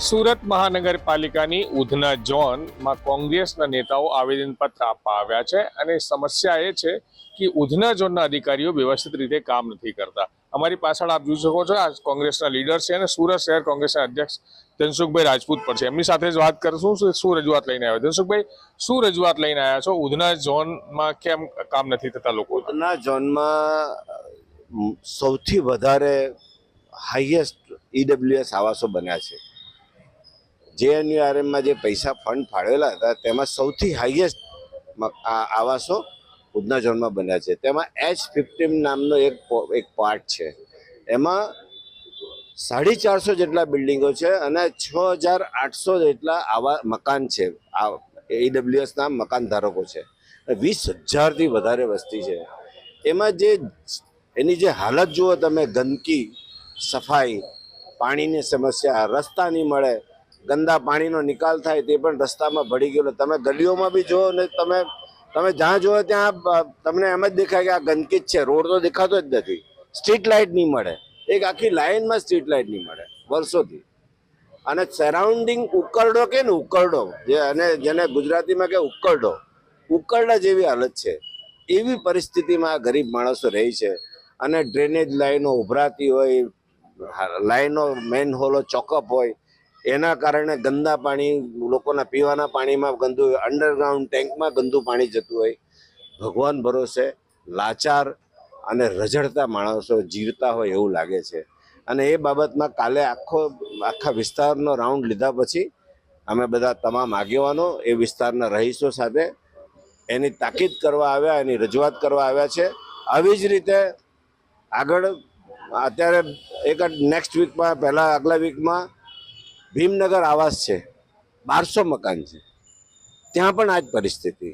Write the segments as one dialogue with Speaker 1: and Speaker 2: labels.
Speaker 1: સુરત મહાનગરપાલિકાની ઉધના ઝોનમાં કોંગ્રેસના નેતાઓ આવેદનપત્ર આપવા આવ્યા છે અને સમસ્યા એ છે કે ઉધના ઝોનના અધિકારીઓ વ્યવસ્થિત રીતે કામ નથી કરતા. અમારી પાછળ આપ જોઈ શકો છો, આ કોંગ્રેસના લીડર છે અને સુરત શહેર કોંગ્રેસના અધ્યક્ષ ધનસુખભાઈ રાજપૂત પર છે. એમની સાથે જ વાત કરશું, શું રજૂઆત લઈને આવ્યા? ધનસુખભાઈ, શું રજૂઆત લઈને આવ્યા છો? ઉધના ઝોનમાં કેમ કામ નથી થતા લોકો?
Speaker 2: ઉધના ઝોનમાં સૌથી વધારે હાઈએસ્ટ ઈડબ્લ્યુએસ આવાસો બન્યા છે. જેએનયુઆરએમમાં જે પૈસા ફંડ ફાળવેલા હતા, તેમાં સૌથી હાઈએસ્ટ આવાસો ઉધના ઝોનમાં બન્યા છે. તેમાં એચ ફિફ્ટીન નામનો એક એક પાર્ટ છે. એમાં સાડી ચારસો જેટલા બિલ્ડિંગો છે અને છ હજાર આઠસો જેટલા આવા મકાન છે. આ ઈડબ્લ્યુએસના મકાન ધારકો છે. વીસ હજારથી વધારે વસ્તી છે. એમાં જે એની જે હાલત જુઓ તમે, ગંદકી, સફાઈ, પાણીની સમસ્યા, રસ્તા નહીં મળે ગંદા પાણીનો નિકાલ થાય તે પણ રસ્તામાં ભળી ગયેલો. તમે ગલીઓમાં બી જુઓ ને તમે તમે જ્યાં જુઓ ત્યાં તમને એમ જ દેખાય કે આ ગંદકી જ છે. રોડ તો દેખાતો જ નથી. સ્ટ્રીટ લાઇટ નહીં મળે. એક આખી લાઇનમાં સ્ટ્રીટ લાઇટ નહીં મળે, વર્ષોથી. અને સરાઉન્ડિંગ ઉકરડો કે ને ઉકરડો, જે અને જેને ગુજરાતીમાં કે ઉકરડો, ઉકરડા જેવી હાલત છે. એવી પરિસ્થિતિમાં આ ગરીબ માણસો રહે છે. અને ડ્રેનેજ લાઈનો ઉભરાતી હોય લાઈનો મેન હોલો ચોકઅપ હોય એના કારણે ગંદા પાણી, લોકોના પીવાના પાણીમાં ગંદુ અંડરગ્રાઉન્ડ ટેન્કમાં ગંદુ પાણી જતું હોય. ભગવાન ભરોસે લાચાર અને રઝળતા માણસો જીવતા હોય એવું લાગે છે. અને એ બાબતમાં કાલે આખો, આખા વિસ્તારનો રાઉન્ડ લીધા પછી અમે બધા તમામ આગેવાનો એ વિસ્તારના રહીશો સાથે એની તાકીદ કરવા આવ્યા, એની રજૂઆત કરવા આવ્યા છે. આવી જ રીતે આગળ, અત્યારે એક નેક્સ્ટ વીકમાં પહેલાં આગલા વીકમાં ભીમનગર આવાસ છે, બારસો મકાન છે. ત્યાં પણ આ જ પરિસ્થિતિ.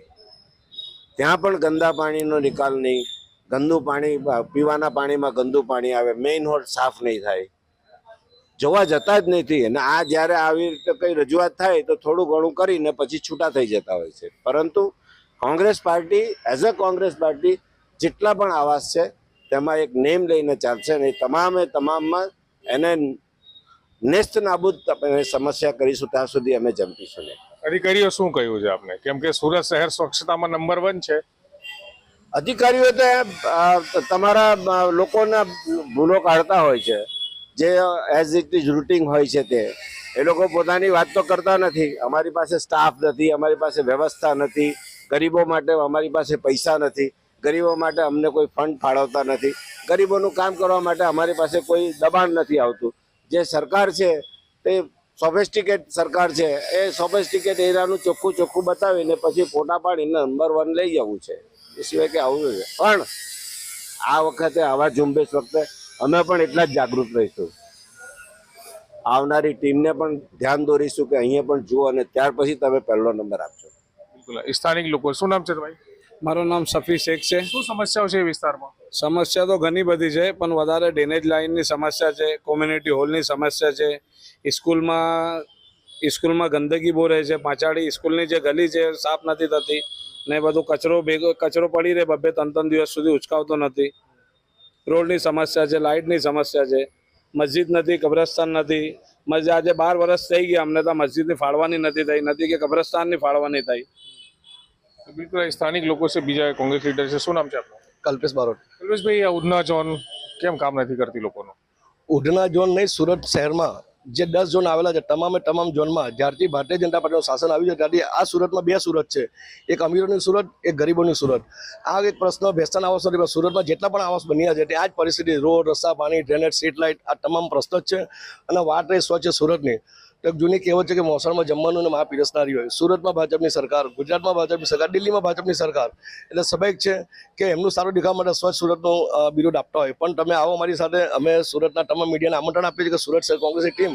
Speaker 2: ત્યાં પણ ગંદા પાણીનો નિકાલ નહીં. ગંદુ પાણી પીવાના પાણીમાં ગંદુ પાણી આવે મેઇન હોલ સાફ નહીં થાય. જોવા જતા જ નથી. અને આ જ્યારે આવી રીતે કંઈ રજૂઆત થાય તો થોડું ઘણું કરીને પછી છૂટા થઈ જતા હોય છે. પરંતુ Congress party as a Congress party, જેટલા પણ આવાસ છે, તેમાં એક નેમ લઈને ચાલશે અને તમામે તમામમાં એને નેસ્ત નાબૂદ તમે સમસ્યા કરીશું ત્યાં સુધી અમે જંપીશું નહીં.
Speaker 1: અધિકારીઓ શું કહ્યું છે આપને? કેમ કે સુરત શહેર સ્વચ્છતામાં નંબર વન છે.
Speaker 2: અધિકારીઓ તો તમારા લોકોના ભૂલો કાઢતા હોય છે. જે એઝ ઇટ ઇઝ રૂટિંગ હોય છે તે. એ લોકો પોતાની વાત તો કરતા નથી. અમારી પાસે સ્ટાફ નથી અમારી પાસે વ્યવસ્થા નથી. ગરીબો માટે અમારી પાસે પૈસા નથી. ગરીબો માટે અમને કોઈ ફંડ ફાળવતા નથી. ગરીબોનું કામ કરવા માટે અમારી પાસે કોઈ દબાણ નથી આવતું. જે સરકાર છે, તે સોફેસ્ટિકેટ સરકાર છે, એ સોફેસ્ટિકેટ એરિયાનું ચોખ્ખું ચોખ્ખું બતાવીને પછી ફોટા પાડીને નંબર વન લઈ જવું છે. એ સિવાય કે આવું છે પણ આ વખતે, આવા ઝુંબેશ વખતે અમે પણ એટલા જ જાગૃત રહીશું. આવનારી ટીમને પણ ધ્યાન દોરીશું કે અહીંયા પણ જુઓ અને ત્યાર પછી તમે પહેલો નંબર આપશો.
Speaker 1: બિલકુલ. સ્થાનિક લોકો, શું નામ છે ભાઈ
Speaker 3: મારું નામ સફી શેખ છે.
Speaker 1: શું સમસ્યાઓ છે વિસ્તારમાં?
Speaker 3: સમસ્યા તો ઘણી બધી છે પણ વધારે ડ્રેનેજ લાઇનની સમસ્યા છે કોમ્યુનિટી હોલની સમસ્યા છે. સ્કૂલમાં સ્કૂલમાં ગંદકી બહુ રહે છે પાછાડી સ્કૂલની જે ગલી છે સાફ નથી થતી ને બધું કચરો ભેગો કચરો પડી રહે બબ્બે ત્રણ ત્રણ દિવસ સુધી ઉચકાવતો નથી. રોડની સમસ્યા છે લાઇટની સમસ્યા છે મસ્જિદ નથી કબ્રસ્તાન નથી. મસ્જિદ આજે બાર વર્ષ થઈ ગયા અમને તો મસ્જિદની ફાળવાની નથી થઈ નથી કે કબ્રસ્તાનની ફાળવાની થઈ.
Speaker 1: બિલકુલ સ્થાનિક લોકો છે બીજા કોંગ્રેસ લીડર છે. શું નામ છે આપનું?
Speaker 4: કલ્પેશ બારોટ.
Speaker 1: કલ્પેશભાઈ આ ઉધના ઝોન કેમ કામ નથી કરતી લોકોનું?
Speaker 4: ઉધના ઝોન નહીં સુરત શહેરમાં જે દસ ઝોન આવેલા છે તમામે તમામ ઝોનમાં જ્યારથી ભારતીય જનતા પાર્ટીનું શાસન આવ્યું છે ત્યારથી આ સુરતમાં બે સુરત છે. એક અમીરોની સુરત એક ગરીબોની સુરત. આ એક પ્રશ્ન ભેસ્તાન આવાસ નથી સુરતમાં જેટલા પણ આવાસ બન્યા છે તે આ જ પરિસ્થિતિ રોડ રસ્તા પાણી ડ્રેનેજ સ્ટ્રીટ લાઇટ આ તમામ પ્રશ્ન જ છે. અને વાત રહી સ્વચ્છ સુરતની. જૂની કહેવત છે કે મોસણમાં જમવાનું અને મા પીરસનારી હોય. સુરતમાં ભાજપની સરકાર, ગુજરાતમાં ભાજપની સરકાર, દિલ્હીમાં ભાજપની સરકાર. એટલે સ્વાભાવિક છે કે એમનું સારું દેખાવા માટે સ્વચ્છ સુરતનો બિરુદ આપતા હોય. પણ તમે આવો મારી સાથે, અમે સુરતના તમામ મીડિયાને આમંત્રણ આપીએ છીએ કે સુરત કોંગ્રેસની ટીમ.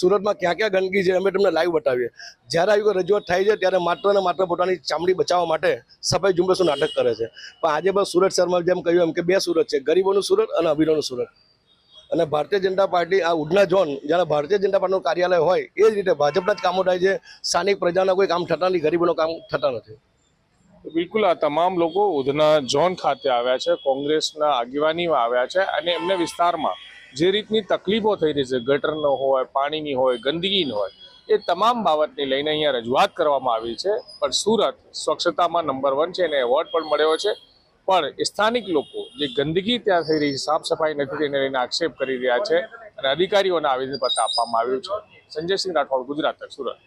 Speaker 4: સુરતમાં ક્યાં ક્યાં ગંદકી છે અમે તમને લાઈવ બતાવીએ. જ્યારે આવી કોઈ રજૂઆત થાય છે ત્યારે માત્ર ને માત્ર પોતાની ચામડી બચાવવા માટે સફાઈ ઝુંબેશનું નાટક કરે છે. પણ આજે પણ સુરત શહેરમાં જેમ કહ્યું એમ કે બે સુરત છે. ગરીબોનું સુરત અને અમીરોનું સુરત. અને ભારતીય જનતા પાર્ટી આ ઉડના ઝોન જ્યારે ભારતીય જનતા પાર્ટીનું કાર્યાલય હોય, એ જ રીતે ભાજપના જ કામો થાય છે. સ્થાનિક પ્રજાના કોઈ કામ થતા નથી, ગરીબોનો કામ થતા નથી.
Speaker 1: બિલકુલ, આ તમામ લોકો ઉધના ઝોન ખાતે આવ્યા છે, કોંગ્રેસના આગેવાનીમાં આવ્યા છે, અને એમને વિસ્તારમાં જે રીતની તકલીફો થઈ રહી છે ગટરનો હોય, પાણીની હોય ગંદકીની હોય, એ તમામ બાબતને લઈને અહીંયા રજૂઆત કરવામાં આવી છે. પણ સુરત સ્વચ્છતામાં નંબર વન છે એને એવોર્ડ પણ મળ્યો છે. પણ સ્થાનિક લોકો જે ગંદકી ત્યાં થઈ રહી છે, સાફ સફાઈ નથી તેને લઈને આક્ષેપ કરી રહ્યા છે અને અધિકારીઓને આવેદનપત્ર આપવામાં આવ્યું છે. સંજયસિંહ રાઠોડ, ગુજરાત સુરત.